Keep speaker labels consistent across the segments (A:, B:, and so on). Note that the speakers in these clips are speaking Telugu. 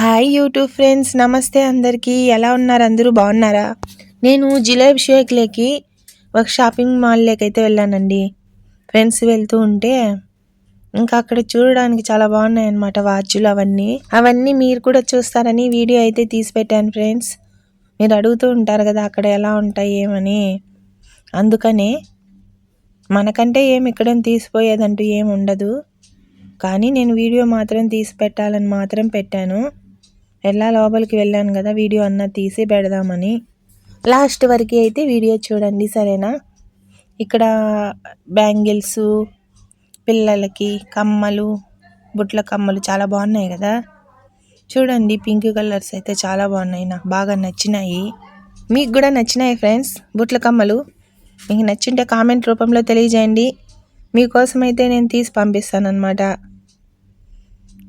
A: హాయ్ యూట్యూబ్ ఫ్రెండ్స్ నమస్తే అందరికీ. ఎలా ఉన్నారు? అందరూ బాగున్నారా? నేను జిలేబ్ షేక్లేకి ఒక షాపింగ్ మాల్లోకి అయితే వెళ్ళానండి. ఫ్రెండ్స్ వెళ్తూ ఉంటే ఇంకా అక్కడ చూడడానికి చాలా బాగున్నాయి అన్నమాట వాచ్లు అవన్నీ. అవన్నీ మీరు కూడా చూస్తారని వీడియో అయితే తీసి పెట్టాను ఫ్రెండ్స్. మీరు అడుగుతూ ఉంటారు కదా అక్కడ ఎలా ఉంటాయి ఏమని. అందుకనే మనకంటే ఏమి ఇక్కడేం తీసిపోయేదంటూ ఏమి ఉండదు. కానీ నేను వీడియో మాత్రం తీసి పెట్టాలని మాత్రం పెట్టాను. ఎలా లోపలికి వెళ్ళాను కదా వీడియో అన్న తీసి పెడదామని. లాస్ట్ వరకు అయితే వీడియో చూడండి సరేనా? ఇక్కడ బ్యాంగిల్స్ పిల్లలకి కమ్మలు బుట్ల కమ్మలు చాలా బాగున్నాయి కదా. చూడండి పింక్ కలర్స్ అయితే చాలా బాగున్నాయి నాకు బాగా నచ్చినాయి. మీకు కూడా నచ్చినాయి ఫ్రెండ్స్ బుట్ల కమ్మలు? మీకు నచ్చింటే కామెంట్ రూపంలో తెలియజేయండి. మీకోసమైతే నేను తీసి పంపిస్తాను అనమాట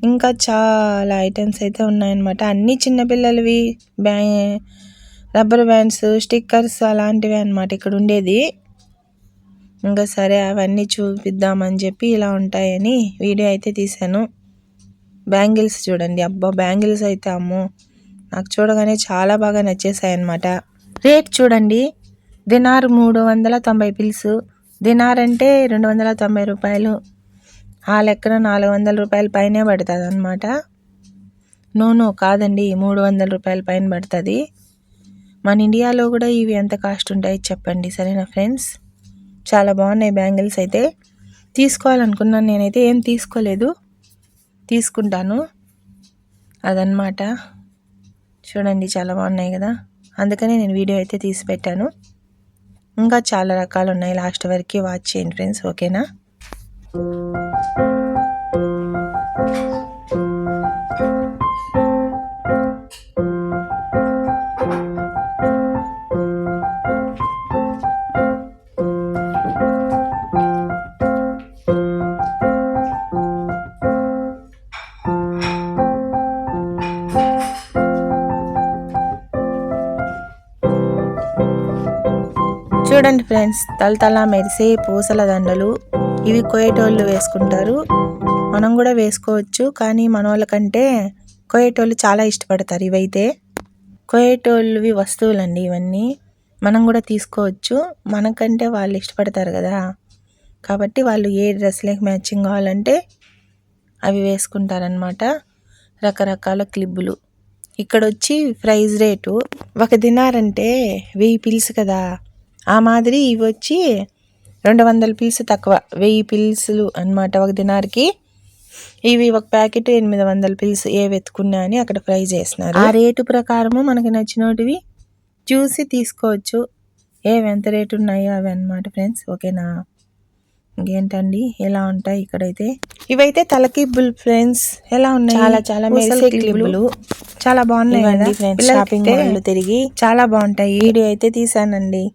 A: ఇంకా చాలా ఐటమ్స్ అయితే ఉన్నాయన్నమాట. అన్నీ చిన్నపిల్లలవి బ్యా రబ్బర్ బ్యాండ్స్ స్టిక్కర్స్ అలాంటివి అనమాట ఇక్కడ ఉండేది. ఇంకా సరే అవన్నీ చూపిద్దామని చెప్పి ఇలా ఉంటాయని వీడియో అయితే తీశాను. బ్యాంగిల్స్ చూడండి. అబ్బా బ్యాంగిల్స్ అయితే అమ్మో. నాకు చూడగానే చాలా బాగా నచ్చేసాయి అనమాట రేట్ చూడండి. దినార్ మూడు వందల తొంభై పిల్స్. దినార్ అంటే రెండు వందల తొంభై రూపాయలు. ఆ లెక్కన నాలుగు వందల రూపాయల పైనే పడుతుంది అనమాట నో కాదండి మూడు వందల రూపాయల పైన పడుతుంది. మన ఇండియాలో కూడా ఇవి ఎంత కాస్ట్ ఉంటాయి చెప్పండి సరేనా ఫ్రెండ్స్? చాలా బాగున్నాయి బ్యాంగిల్స్ అయితే. తీసుకోవాలనుకున్నాను నేనైతే ఏం తీసుకోలేదు. తీసుకుంటాను. అదనమాట చూడండి చాలా బాగున్నాయి కదా. అందుకనే నేను వీడియో అయితే తీసి పెట్టాను. ఇంకా చాలా రకాలు ఉన్నాయి లాస్ట్ వరకు వాచ్ చేయండి ఫ్రెండ్స్ ఓకేనా? చూడండి ఫ్రెండ్స్ తలతల మెరిసే పూసల దండలు ఇవి కోయేటోళ్ళు వేసుకుంటారు. మనం కూడా వేసుకోవచ్చు కానీ మన వాళ్ళకంటే కోయేటోళ్ళు చాలా ఇష్టపడతారు ఇవైతే. కోయేటోళ్ళవి వస్తువులండి ఇవన్నీ. మనం కూడా తీసుకోవచ్చు. మనకంటే వాళ్ళు ఇష్టపడతారు కదా. కాబట్టి వాళ్ళు ఏ డ్రెస్లకి మ్యాచింగ్ కావాలంటే అవి వేసుకుంటారనమాట రకరకాల క్లిబ్బులు. ఇక్కడ వచ్చి ప్రైజ్ రేటు ఒక దినారంటే వెయ్యి పిల్స్ కదా. ఆ మాదిరి ఇవి వచ్చి రెండు వందల పిల్స్ తక్కువ. వెయ్యి పిల్సులు అనమాట ఒక దినార్కి. ఇవి ఒక ప్యాకెట్ ఎనిమిది వందల పిల్స్ ఏ వెతుకున్నా అని అక్కడ ఫ్రై చేస్తున్నారు. ఆ రేటు ప్రకారము మనకి నచ్చినటివి చూసి తీసుకోవచ్చు. ఏవి ఎంత రేటు ఉన్నాయో అవి అనమాట ఫ్రెండ్స్. ఓకేనా? ఇంకేంటండి? ఎలా ఉంటాయి ఇక్కడైతే? ఇవైతే తలకిబ్బులు ఫ్రెండ్స్. ఎలా ఉన్నాయి? చాలా చాలా క్లిబ్బులు చాలా బాగున్నాయి షాపింగ్ తిరిగి. చాలా బాగుంటాయి. వీడియో అయితే తీసానండి.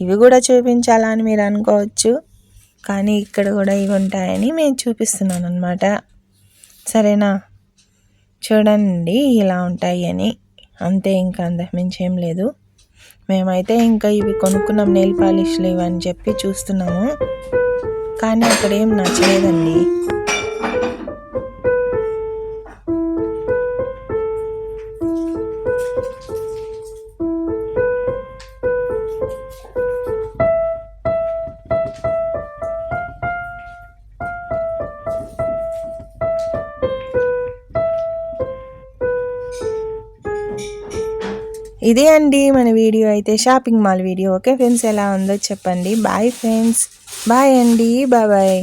A: ఇవి కూడా చూపించాలని మీరు అనుకోవచ్చు. కానీ ఇక్కడ కూడా ఇవి ఉంటాయని మేము చూపిస్తున్నాను అనమాట సరేనా? చూడండి ఇలా ఉంటాయి అని. అంతే ఇంకా అంతకుమించి ఏం లేదు. మేమైతే ఇంకా ఇవి కొనుక్కున్నాం నెయిల్ పాలిష్లు ఇవని చెప్పి చూస్తున్నాము. కానీ అక్కడ ఏం నచ్చలేదండి. ఇదే అండి మన వీడియో అయితే shopping mall video. Okay friends ఎలా ఉందో చెప్పండి. Bye friends. బాయ్ అండి. Bye bye.